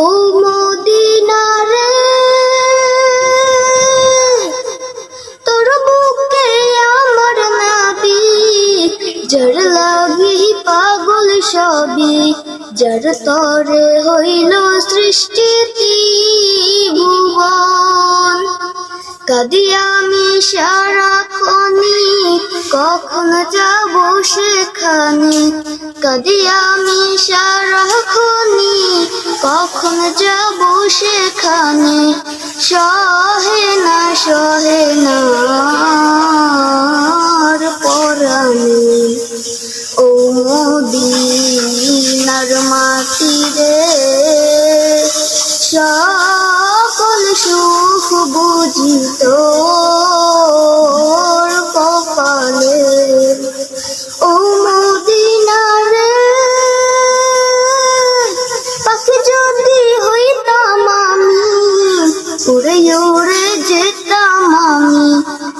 ও মদিনারে, তোর বুকে আমার নাবি জড় লাগি পাগল সবই জড় তরে হইল সৃষ্টি ভুবন কাদি আমি সারাক্ষণি, কখন যাব সেখানে? কাদি আমি সারাক্ষণি কখন যাব সেখানে? সহে না সহে না পরাণে। ও মদিনার মাটি রে সকল সুখ বুঝি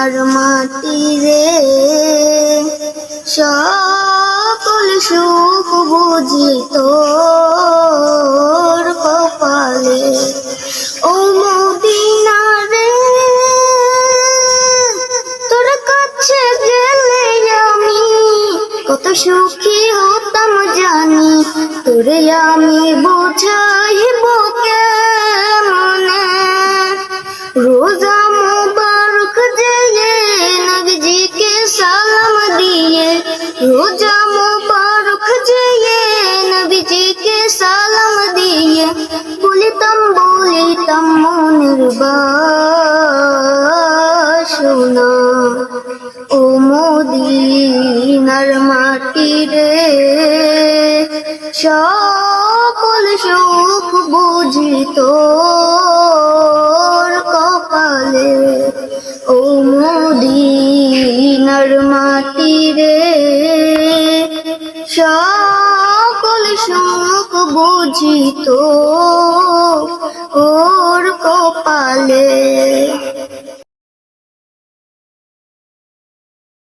মদিনার মাটি রে, সকল সুখ বুঝি তোর কপালে। ও মদিনারে তোর কাছে গেলে আমি কত সুখী হতাম জানি, তোরে আমি বোঝাইব কেমনে রোজা মুবারক দিয়ে নবীজিকে সালাম দিয়ে বলিতাম বলিতাম মনের বাসনা ও মদিনার মাটি রে সকল সুখ বুঝি তোর কপালে ও বুঝি তো ওর কপালে